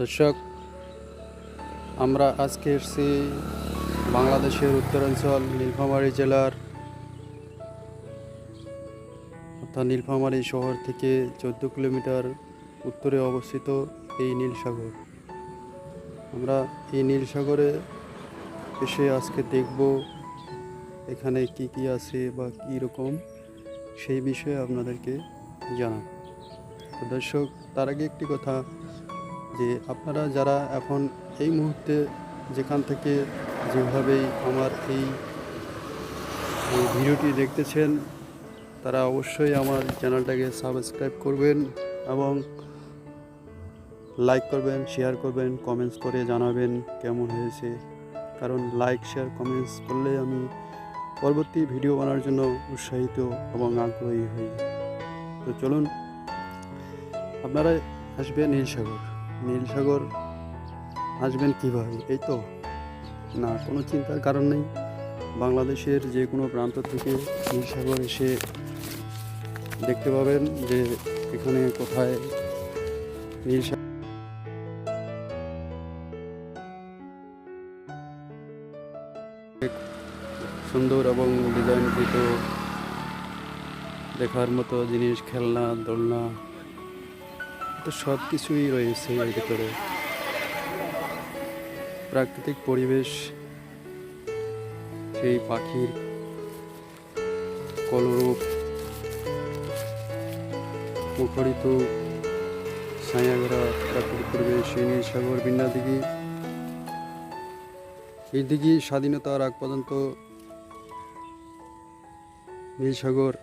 দর্শক, আমরা আজকে এসেছি বাংলাদেশের উত্তরাঞ্চল, নীলফামারী জেলার, অর্থাৎ নীলফামারী শহর থেকে চোদ্দ কিলোমিটার উত্তরে অবস্থিত এই নীলসাগর। আমরা এই নীলসাগরে এসে আজকে দেখব এখানে কি কি আছে বা কী রকম, সেই বিষয়ে আপনাদেরকে জানাব। দর্শক, তার আগে একটি কথা যে আপনারা যারা এখন এই মুহূর্তে যেখান থেকে যেভাবেই আমার এই ভিডিওটি দেখতেছেন, তারা অবশ্যই আমার চ্যানেলটাকে সাবস্ক্রাইব করবেন এবং লাইক করবেন, শেয়ার করবেন, কমেন্টস করে জানাবেন কেমন হয়েছে। কারণ লাইক, শেয়ার, কমেন্টস করলে আমি পরবর্তী ভিডিও বানানোর জন্য উৎসাহিত এবং আগ্রহী হই। তো চলুন আপনারা আসবেন নীলসাগর নীলসাগর আসবেন কীভাবে? এই তো। না, কোনো চিন্তার কারণ নেই। বাংলাদেশের যে কোনো প্রান্ত থেকে নীলসাগর এসে দেখতে পাবেন যে এখানে কোথায় নীলসাগর সুন্দর এবং ডিজাইনকৃত দেখার মতো জিনিস, খেলনা, দোলনা তো সব কিছুই রয়েছে এর ভিতরে। প্রাকৃতিক পরিবেশ, সেই পাখির কলরূপ মুখরিত ছায়াগড়া প্রাকৃতিক পরিবেশ, এই নীলসাগর বিন্যা দিঘি এই দিঘি স্বাধীনতার আগ পর্যন্ত নীলসাগর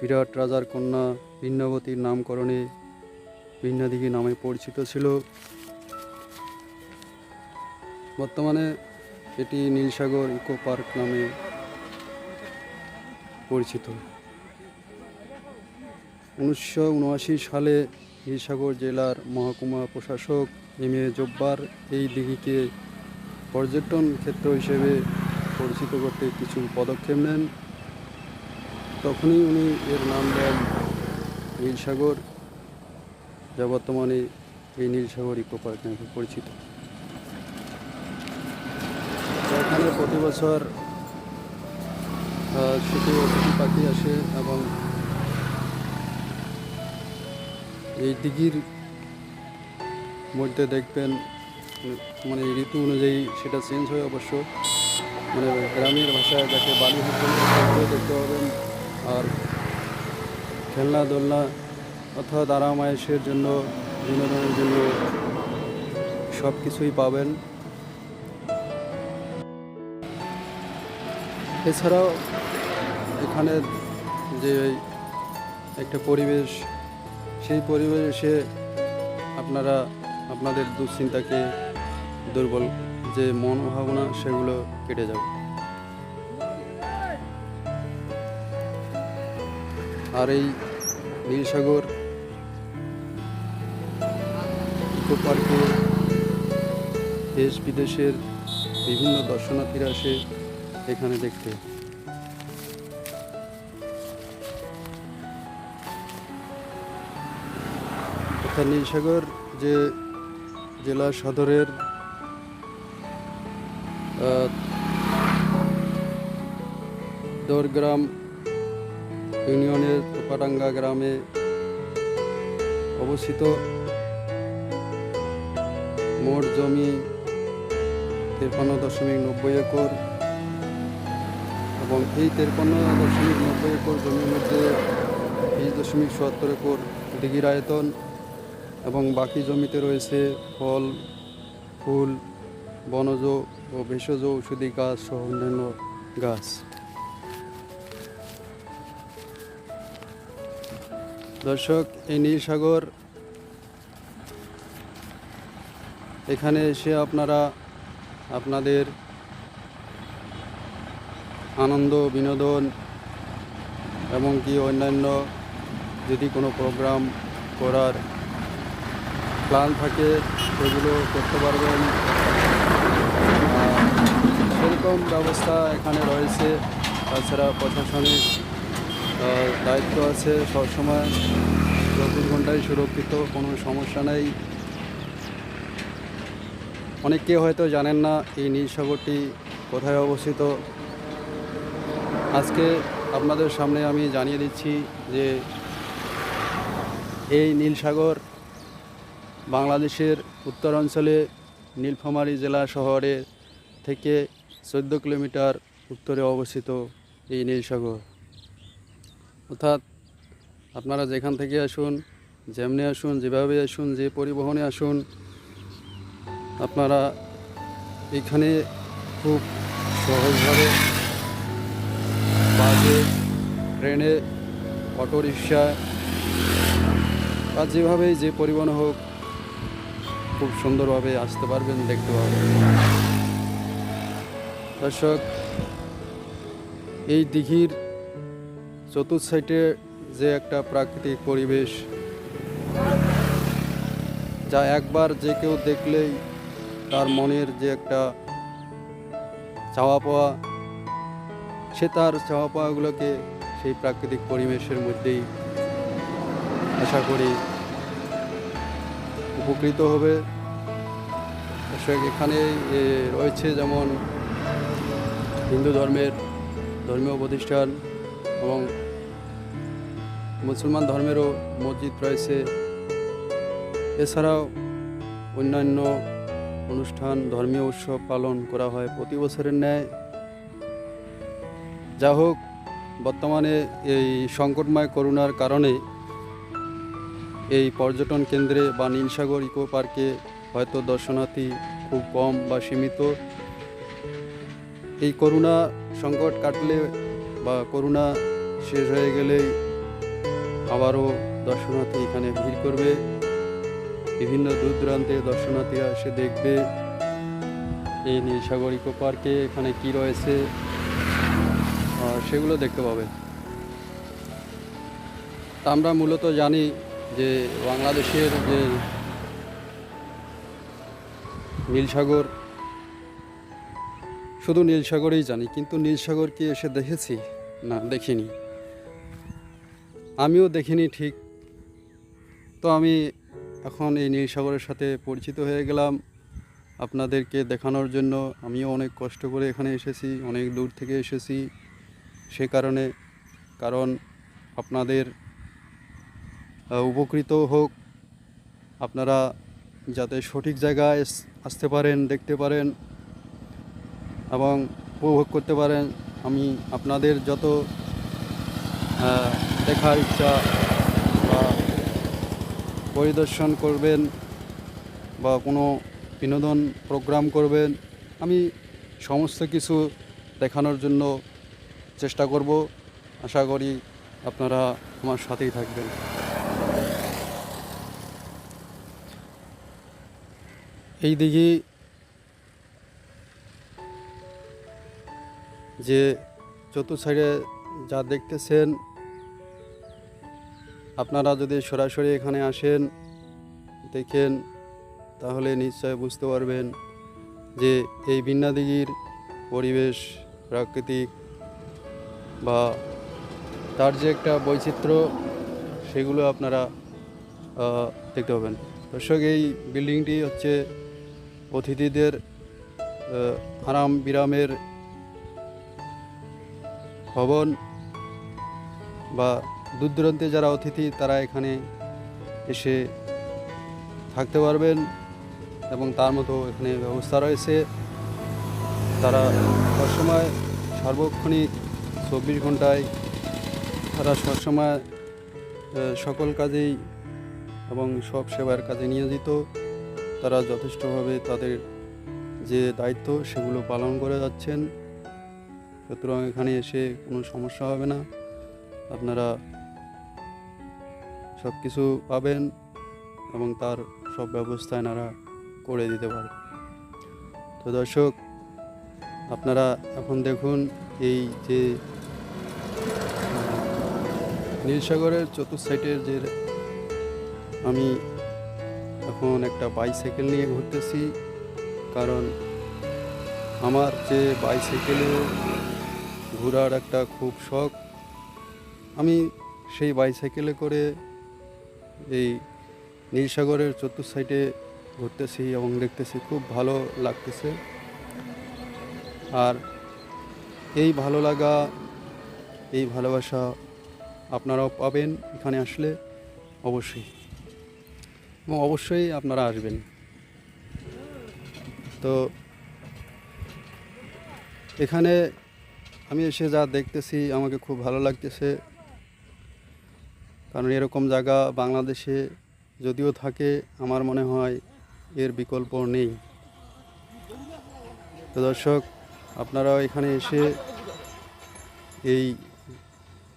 বিরাট রাজার কন্যা ভিন্নবতীর নামকরণে ভিন্নাদিঘি নামে পরিচিত ছিল। বর্তমানে এটি নীলসাগর ইকো পার্ক নামে পরিচিত। উনিশশো উনআশি সালে নীলসাগর জেলার মহকুমা প্রশাসক এম এ জব্বার এই দিঘিকে পর্যটন ক্ষেত্র হিসেবে পরিচিত করতে কিছু পদক্ষেপ নেন। তখনই উনি এর নাম দেন নীলসাগর, যা বর্তমানে এই নীলসাগর ইকো পার্ক নামে পরিচিত। এখানে প্রতি বছর শুধু অতিথি পাখি আসে এবং এই দিঘির মধ্যে দেখবেন মানে ঋতু অনুযায়ী সেটা চেঞ্জ হয় অবশ্য। মানে গ্রামের ভাষায় যাকে বালি দেখতে পাবেন। আর খেলনা দোলনা অথবা আরামায়েশের জন্য, বিনোদনের জন্য সব কিছুই পাবেন। এছাড়াও এখানে যে একটা পরিবেশ, সেই পরিবেশে আপনারা আপনাদের দুশ্চিন্তাকে দুর্বল যে মনোভাবনা, সেগুলো কেটে যাবে। আর এই নীলসাগর ইকো পার্কে দেশ বিদেশের বিভিন্ন দর্শনার্থীরা আসে এখানে দেখতে। অর্থাৎ নীলসাগর যে জেলা সদরের দোরগ্রাম ইউনিয়নের তোপাডাঙ্গা গ্রামে অবস্থিত মোট জমি তেরপান্ন দশমিক নব্বই একর এবং এই তেরপান্ন দশমিক নব্বই একর জমির মধ্যে বিশ দশমিক চুয়াত্তর একর দিঘির আয়তন এবং বাকি জমিতে রয়েছে ফল, ফুল, বনজ ও ভেষজ, ঔষধি গাছ সহ অন্যান্য গাছ। দর্শক, এই নীলসাগর এখানে এসে আপনারা আপনাদের আনন্দ, বিনোদন এবং কি অন্যান্য যদি কোনো প্রোগ্রাম করার প্ল্যান থাকে, সেগুলো করতে পারবেন। সেরকম ব্যবস্থা এখানে রয়েছে। তাছাড়া প্রশাসনিক দায়িত্ব আছে সবসময় চব্বিশ ঘন্টায় সুরক্ষিত, কোনো সমস্যা নেই। অনেকে হয়তো জানেন না এই নীল সাগরটি কোথায় অবস্থিত। আজকে আপনাদের সামনে আমি জানিয়ে দিচ্ছি যে এই নীল সাগর বাংলাদেশের উত্তরাঞ্চলে নীলফামারী জেলা শহরে থেকে চোদ্দ কিলোমিটার উত্তরে অবস্থিত এই নীল সাগর। অর্থাৎ আপনারা যেখান থেকে আসুন, যেমনি আসুন, যেভাবে আসুন, যে পরিবহনে আসুন, আপনারা এখানে খুব সহজভাবে বাসে ট্রেনে, অটো রিক্সা বা যেভাবেই যে পরিবহন হোক, খুব সুন্দরভাবে আসতে পারবেন, দেখতে পারবেন। দর্শক, এই দিঘির চতুর্থ সাইডে যে একটা প্রাকৃতিক পরিবেশ যা একবার যে কেউ দেখলেই তার মনের যে একটা চাওয়া পাওয়া সে তার চাওয়া পাওয়াগুলোকে সেই প্রাকৃতিক পরিবেশের মধ্যেই আশা করি উপকৃত হবে। এখানে রয়েছে যেমন হিন্দু ধর্মের ধর্মীয় প্রতিষ্ঠান এবং মুসলমান ধর্মেরও মসজিদ রয়েছে। এছাড়াও অন্যান্য অনুষ্ঠান, ধর্মীয় উৎসব পালন করা হয় প্রতি বছরের ন্যায়। যা হোক, বর্তমানে এই সংকটময় করোনার কারণে এই পর্যটন কেন্দ্রে বা নীলসাগর ইকো পার্কে হয়তো দর্শনার্থী খুব কম বা সীমিত। এই করোনা সংকট কাটলে বা করোনা শেষ হয়ে গেলেই আবারও দর্শনার্থী এখানে ভিড় করবে। বিভিন্ন দূর দূরান্তে দর্শনার্থীরা এসে দেখবে এই নীলসাগর ইকো পার্কে এখানে কি রয়েছে। আর সেগুলো দেখতে পাবে। আমরা মূলত জানি যে বাংলাদেশের যে নীলসাগর, শুধু নীলসাগরেই জানি, কিন্তু নীলসাগর কি এসে দেখেছি না, দেখিনি। আমিও দেখিনি ঠিক। তো আমি এখন এই নীলসাগরের সাথে পরিচিত হয়ে গেলাম। আপনাদেরকে দেখানোর জন্য আমিও অনেক কষ্ট করে এখানে এসেছি, অনেক দূর থেকে এসেছি সে কারণে। কারণ আপনাদের উপকৃত হোক। আপনারা যাতে সঠিক জায়গায় আসতে পারেন, দেখতে পারেন এবং উপভোগ করতে পারেন। আমি আপনাদের যত দেখার ইচ্ছা বা পরিদর্শন করবেন বা কোনো বিনোদন প্রোগ্রাম করবেন, আমি সমস্ত কিছু দেখানোর জন্য চেষ্টা করব। আশা করি আপনারা আমার সাথেই থাকবেন। এই দিঘি যে চতুর্থ সাইডে যা দেখতেছেন আপনারা যদি সরাসরি এখানে আসেন, দেখেন, তাহলে নিশ্চয় বুঝতে পারবেন যে এই বিন্না দিঘির পরিবেশ, প্রাকৃতিক বা তার যে একটা বৈচিত্র্য, সেগুলো আপনারা দেখতে পাবেন। দর্শক, এই বিল্ডিংটি হচ্ছে অতিথিদের আরাম বিরামের ভবন বা দূর দূরান্তে যারা অতিথি, তারা এখানে এসে থাকতে পারবেন এবং তার মতো এখানে ব্যবস্থা রয়েছে। তারা সবসময় সার্বক্ষণিক চব্বিশ ঘন্টায় তারা সবসময় সকল কাজেই এবং সব সেবার কাজে নিয়োজিত। তারা যথেষ্টভাবে তাদের যে দায়িত্ব, সেগুলো পালন করে যাচ্ছেন। সুতরাং এখানে এসে কোনো সমস্যা হবে না। আপনারা সব কিছু পাবেন এবং তার সব ব্যবস্থা এনারা করে দিতে পারে তো দর্শক, আপনারা এখন দেখুন এই যে নীলসাগরের চতুর্থ সাইডের যে, আমি এখন একটা বাইসাইকেল নিয়ে ঘুরতেছি। কারণ আমার যে বাইসাইকেলে ঘোরার একটা খুব শখ, আমি সেই বাইসাইকেলে করে এই নীলসাগরের চতুর্থ সাইডে ঘুরতেছি এবং দেখতেছি, খুব ভালো লাগতেছে। আর এই ভালো লাগা, এই ভালোবাসা আপনারাও পাবেন এখানে আসলে অবশ্যই। এবং অবশ্যই আপনারা আসবেন। তো এখানে আমি এসে যা দেখতেছি, আমাকে খুব ভালো লাগতেছে। কারণ এরকম জায়গা বাংলাদেশে যদিও থাকে, আমার মনে হয় এর বিকল্প নেই। তো দর্শক, আপনারা এখানে এসে এই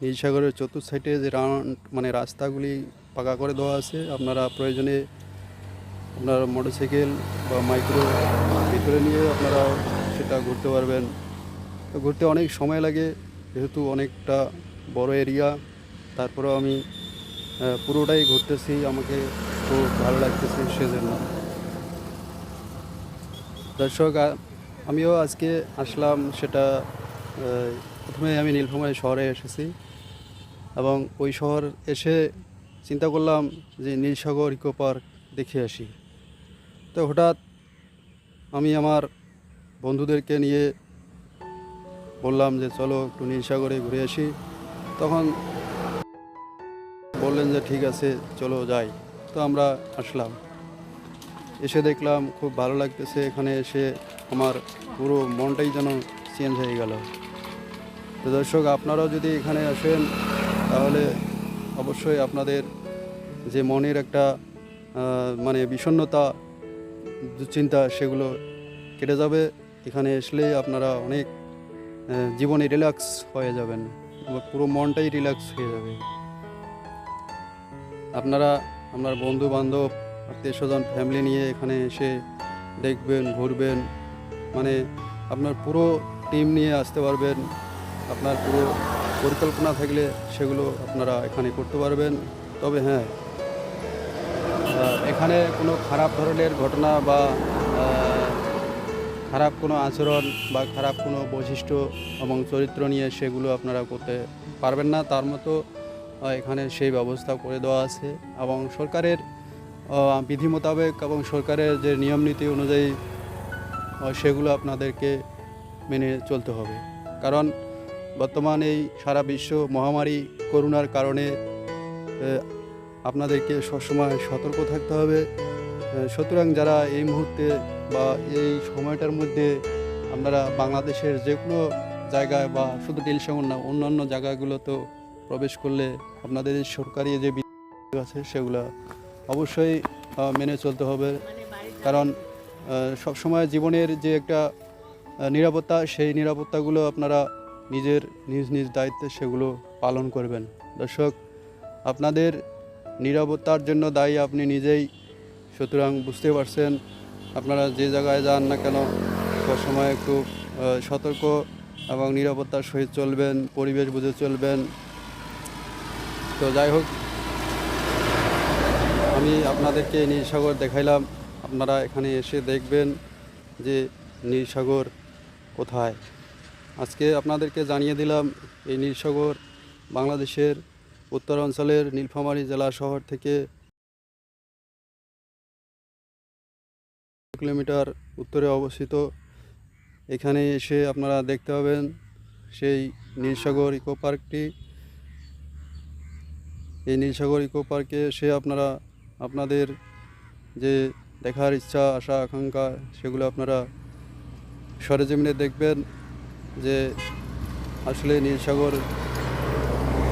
নীলসাগরের চতুর্থ সাইডে যে রাউন্ড মানে রাস্তাগুলি পাকা করে দেওয়া আছে, আপনারা প্রয়োজনে আপনার মোটরসাইকেল বা মাইক্রো ভিতরে নিয়ে আপনারা সেটা ঘুরতে পারবেন। ঘুরতে অনেক সময় লাগে, যেহেতু অনেকটা বড় এরিয়া, তারপরেও আমি পুরোটাই ঘুরতেছি, আমাকে খুব ভালো লাগতেছে সেজন্য। দর্শক আমিও আজকে আসলাম সেটা প্রথমে আমি নীলফামারী শহরে এসেছি এবং ওই শহর এসে চিন্তা করলাম যে নীলসাগর ইকো পার্ক দেখে আসি। তো হঠাৎ আমি আমার বন্ধুদেরকে নিয়ে বললাম যে, চলো একটু নীলসাগরে ঘুরে আসি। তখন বললেন যে, ঠিক আছে, চলো যাই। তো আমরা আসলাম। এসে দেখলাম খুব ভালো লাগতেছে, এখানে এসে আমার পুরো মনটাই যেন চেঞ্জ হয়ে গেল। তো দর্শক, আপনারাও যদি এখানে আসেন, তাহলে অবশ্যই আপনাদের যে মনের একটা মানে বিষণ্ণতা দুশ্চিন্তা, সেগুলো কেটে যাবে। এখানে আসলে আপনারা অনেক জীবনে রিল্যাক্স হয়ে যাবেন। পুরো মনটাই রিল্যাক্স হয়ে যাবে। আপনারা আপনার বন্ধু বান্ধব আত্মীয় স্বজন ফ্যামিলি নিয়ে এখানে এসে দেখবেন, ঘুরবেন। মানে আপনার পুরো টিম নিয়ে আসতে পারবেন। আপনার পুরো পরিকল্পনা থাকলে সেগুলো আপনারা এখানে করতে পারবেন। তবে হ্যাঁ এখানে কোনো খারাপ ধরনের ঘটনা বা খারাপ কোনো আচরণ বা খারাপ কোনো বৈশিষ্ট্য এবং চরিত্র নিয়ে সেগুলো আপনারা করতে পারবেন না। তার মতো এখানে সেই ব্যবস্থা করে দেওয়া আছে এবং সরকারের বিধি মোতাবেক এবং সরকারের যে নিয়ম নীতি অনুযায়ী সেগুলো আপনাদেরকে মেনে চলতে হবে। কারণ বর্তমান এই সারা বিশ্ব মহামারী, করোনার কারণে আপনাদেরকে সবসময় সতর্ক থাকতে হবে। সুতরাং যারা এই মুহূর্তে বা এই সময়টার মধ্যে আপনারা বাংলাদেশের যে কোনো জায়গায় বা শুধু নীলসাগর না, অন্যান্য জায়গাগুলোতেও প্রবেশ করলে আপনাদের সরকারি যে বিধি আছে সেগুলো অবশ্যই মেনে চলতে হবে। কারণ সবসময় জীবনের যে একটা নিরাপত্তা, সেই নিরাপত্তাগুলো আপনারা নিজের নিজ নিজ দায়িত্বে সেগুলো পালন করবেন। দর্শক, আপনাদের নিরাপত্তার জন্য দায়ী আপনি নিজেই। সুতরাং বুঝতে পারছেন, আপনারা যে জায়গায় যান না কেন, সবসময় একটু সতর্ক এবং নিরাপত্তার সহিত চলবেন, পরিবেশ বুঝে চলবেন। তো যাই হোক, আমি আপনাদেরকে নীলসাগর দেখাইলাম। আপনারা এখানে এসে দেখবেন যে নীলসাগর কোথায়। আজকে আপনাদেরকে জানিয়ে দিলাম, এই নীলসাগর বাংলাদেশের উত্তরাঞ্চলের নীলফামারী জেলা শহর থেকে কিলোমিটার উত্তরে অবস্থিত। এখানে এসে আপনারা দেখতে পাবেন সেই নীলসাগর ইকো পার্কটি। এই নীলসাগর ইকো পার্কে এসে আপনারা, আপনাদের যে দেখার ইচ্ছা, আশা, আকাঙ্ক্ষা, সেগুলো আপনারা সরেজমিনে দেখবেন যে আসলে নীলসাগর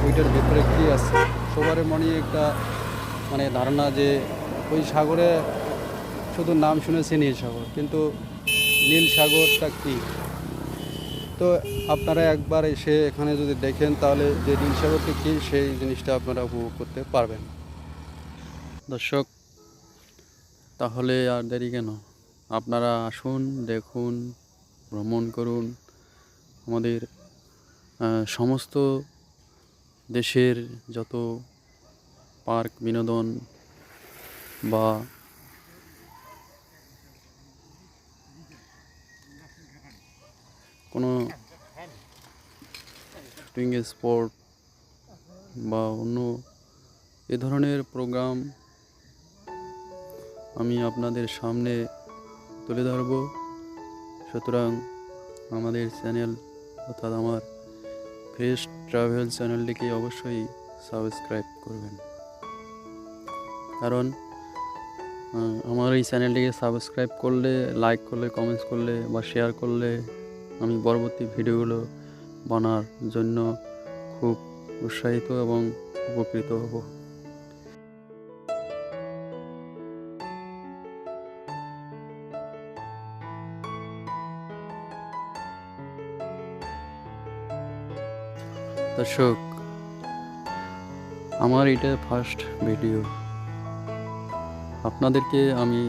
ওইটার ভেতরে কী আছে। সবার মনে একটা মানে ধারণা যে ওই সাগরে শুধু নাম শুনেছি নীল সাগর কিন্তু নীল সাগরটা কী? তো আপনারা একবার এসে এখানে যদি দেখেন, তাহলে যে নীল সাগরটি কী সেই জিনিসটা আপনারা উপভোগ করতে পারবেন। দর্শক, তাহলে আর দেরি কেন? আপনারা আসুন, দেখুন, ভ্রমণ করুন। আমাদের সমস্ত দেশের যত পার্ক, বিনোদন বা কোনো সুইং স্পোর্ট বা অন্য এ ধরনের প্রোগ্রাম আমি আপনাদের সামনে তুলে ধরব। সুতরাং আমাদের চ্যানেল অর্থাৎ আমার ফ্রেশ ট্রাভেল চ্যানেলটিকে অবশ্যই সাবস্ক্রাইব করবেন। কারণ আমার এই চ্যানেলটিকে সাবস্ক্রাইব করলে, লাইক করলে, কমেন্টস করলে বা শেয়ার করলে আমি পরবর্তী ভিডিওগুলো বানার জন্য খুব উৎসাহিত এবং উপকৃত হব। দর্শক, আমার এটা ফার্স্ট ভিডিও আপনাদেরকে আমি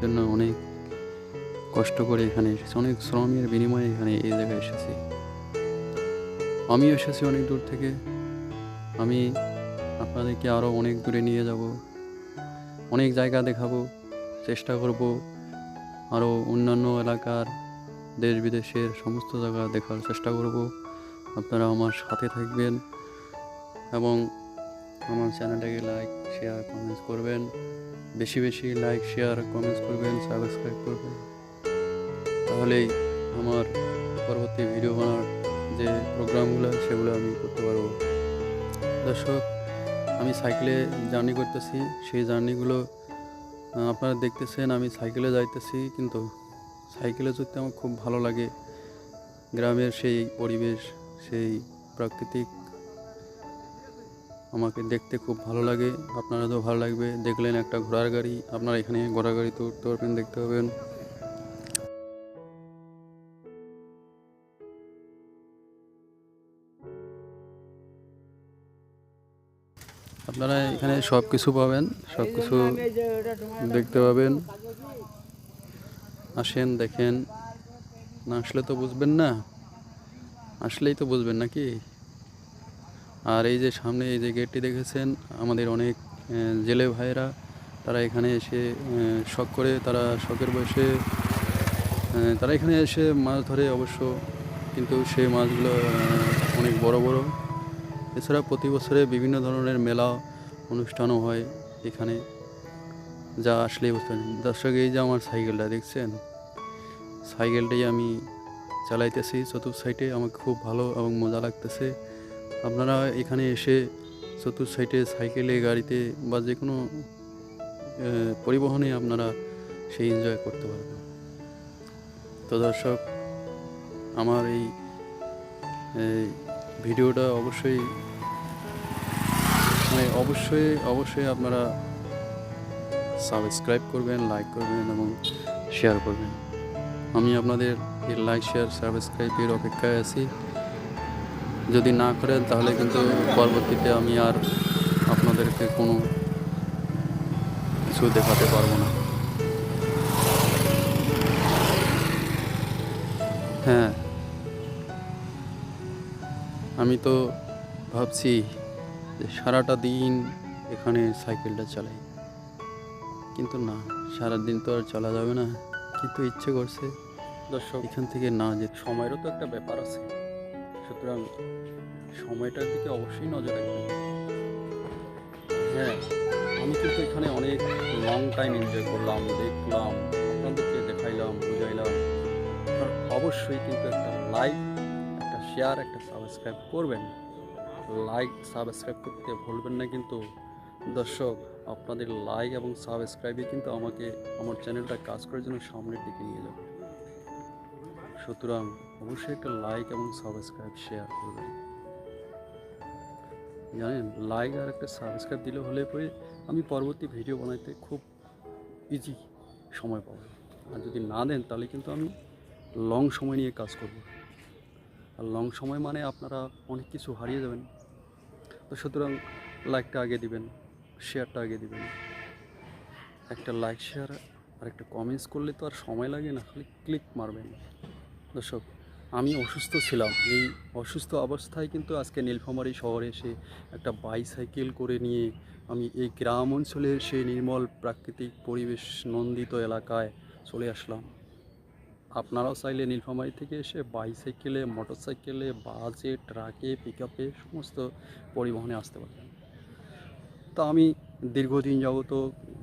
জন্য অনেক কষ্ট করে এখানে এসেছি। অনেক শ্রমের বিনিময়ে এখানে এই জায়গায় এসেছি। আমি এসেছি অনেক দূর থেকে। আমি আপনাদেরকে আরও অনেক দূরে নিয়ে যাব। অনেক জায়গা দেখাবো, চেষ্টা করব আরও অন্যান্য এলাকার দেশ বিদেশের সমস্ত জায়গা দেখার চেষ্টা করব। আপনারা আমার সাথে থাকবেন এবং আমার চ্যানেলটাকে লাইক, শেয়ার, কমেন্টস করবেন। বেশি বেশি লাইক, শেয়ার, কমেন্টস করবেন, সাবস্ক্রাইব করবেন। তাহলেই আমার পরবর্তী ভিডিও বানার যে প্রোগ্রামগুলো সেগুলো আমি করতে পারব। দর্শক, আমি সাইকেলে জার্নি করতেছি। সেই জার্নিগুলো আপনারা দেখতেছেন, আমি সাইকেলে যাইতেছি। কিন্তু সাইকেলে চড়তে আমার খুব ভালো লাগে। গ্রামের সেই পরিবেশ, সেই প্রাকৃতিক আমাকে দেখতে খুব ভালো লাগে। আপনারা তো ভালো লাগবে। দেখলেন একটা ঘোড়ার গাড়ি। আপনারা এখানে ঘোড়ার গাড়িতে উঠতে পারবেন, দেখতে পাবেন আপনারা এখানে সব কিছু পাবেন সব কিছু দেখতে পাবেন। আসেন, দেখেন। না আসলে তো বুঝবেন না। আসলেই তো বুঝবেন নাকি? আর এই যে সামনে এই যে গেটটি দেখেছেন, আমাদের অনেক জেলে ভাইয়েরা, তারা এখানে এসে শখ করে তারা শখের বয়সে তারা এখানে এসে মাছ ধরে অবশ্য, কিন্তু সেই মাছগুলো অনেক বড় বড়। এছাড়া প্রতি বছরে বিভিন্ন ধরনের মেলা অনুষ্ঠানও হয় এখানে, যা আসলেই বুঝতে পারেন দর্শক, এই যে আমার সাইকেলটা, দেখছেন? সাইকেলটাই আমি চালাইতেছি চতুর্থ সাইডে। আমাকে খুব ভালো এবং মজা লাগতেছে। আপনারা এখানে এসে চতুর্থ সাইডে সাইকেলে, গাড়িতে বা যে কোনো পরিবহনে আপনারা সেই এনজয় করতে পারবেন। তো দর্শক, আমার এই ভিডিওটা অবশ্যই মানে অবশ্যই অবশ্যই আপনারা সাবস্ক্রাইব করবেন লাইক করবেন এবং শেয়ার করবেন। আমি আপনাদের এই লাইক শেয়ার সাবস্ক্রাইবের অপেক্ষায় আছি। যদি না করেন তাহলে কিন্তু পরবর্তীতে আমি আর আপনাদেরকে কোনো কিছু দেখাতে পারব না। হ্যাঁ আমি তো ভাবছি যে সারাটা দিন এখানে সাইকেলটা চালাই। কিন্তু না সারাদিন তো আর চলা যাবে না। কিন্তু ইচ্ছে করছে দর্শক এখান থেকে না যে সময়েরও তো একটা ব্যাপার আছে। সুতরাং সময়টার দিকে অবশ্যই নজর রাখবেন। হ্যাঁ আমি কিন্তু এখানে অনেক লং টাইম এনজয় করলাম দেখলাম আপনাদেরকে দেখাইলাম বুঝাইলাম। অবশ্যই কিন্তু একটা একটা শেয়ার একটা সাবস্ক্রাইব করবেন। লাইক সাবস্ক্রাইব করতে ভুলবেন না কিন্তু। দর্শক, আপনাদের লাইক এবং সাবস্ক্রাইবে কিন্তু আমাকে আমার চ্যানেলটা কাজ করার জন্য সামনের দিকে নিয়ে যাবে সুতরাং অবশ্যই একটা লাইক এবং সাবস্ক্রাইব শেয়ার করবেন। জানেন লাইক আর একটা সাবস্ক্রাইব দিলে হলে পরে আমি পরবর্তী ভিডিও বানাইতে খুব ইজি সময় পাবো। আর যদি না দেন, তাহলে কিন্তু আমি লং সময় নিয়ে কাজ করব। লং সময় মানে আপনারা অনেক কিছু হারিয়ে যাবেন। তো সুতরাং লাইকটা আগে দিবেন শেয়ারটা আগে দিবেন। একটা লাইক শেয়ার আর একটা কমেন্টস করলে তো আর সময় লাগে না, খালি ক্লিক মারবেন। দর্শক, আমি অসুস্থ ছিলাম। এই অসুস্থ অবস্থায় কিন্তু আজকে নীলফামারী শহরে এসে একটা বাইসাইকেল করে নিয়ে আমি এই গ্রাম অঞ্চলের সেই নির্মল প্রাকৃতিক পরিবেশ নন্দিত এলাকায় চলে আসলাম। আপনারাও চাইলে নীলফামারী থেকে এসে বাইসাইকেলে, মোটরসাইকেলে, বাসে, ট্রাকে পিক আপে সমস্ত পরিবহনে আসতে পারবেন। তো আমি দীর্ঘদিন যাবত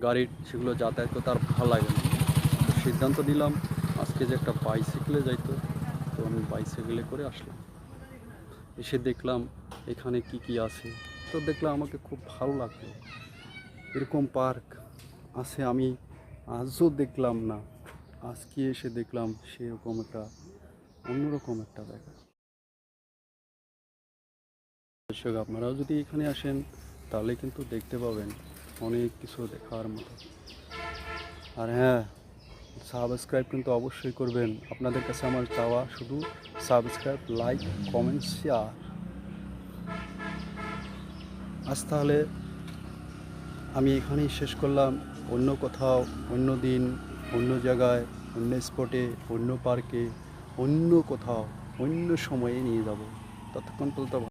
গাড়ির সেগুলো যাতায়াত করতে আর ভালো লাগে না। তো সিদ্ধান্ত নিলাম, আজকে যে একটা বাইসাইকেলে যাইতো তো আমি বাইসাইকেলে করে আসলাম। এসে দেখলাম এখানে কি কি আছে। তো দেখলাম আমাকে খুব ভালো লাগল। এরকম পার্ক আছে আমি আজও দেখলাম না। আজকে এসে দেখলাম সেরকম একটা, অন্যরকম একটা জায়গা দর্শক, আপনারাও যদি এখানে আসেন, তাহলে কিন্তু দেখতে পাবেন অনেক কিছু দেখার মতো। আর হ্যাঁ সাবস্ক্রাইব কিন্তু অবশ্যই করবেন। আপনাদের কাছে আমার চাওয়া শুধু সাবস্ক্রাইব, লাইক, কমেন্ট, শেয়ার। আজ তাহলে আমি এখানেই শেষ করলাম। অন্য কোথাও, অন্য দিন। অন্য জায়গায় অন্য স্পটে অন্য পার্কে অন্য কোথাও অন্য সময়ে নিয়ে যাব। ততক্ষণ পর্যন্ত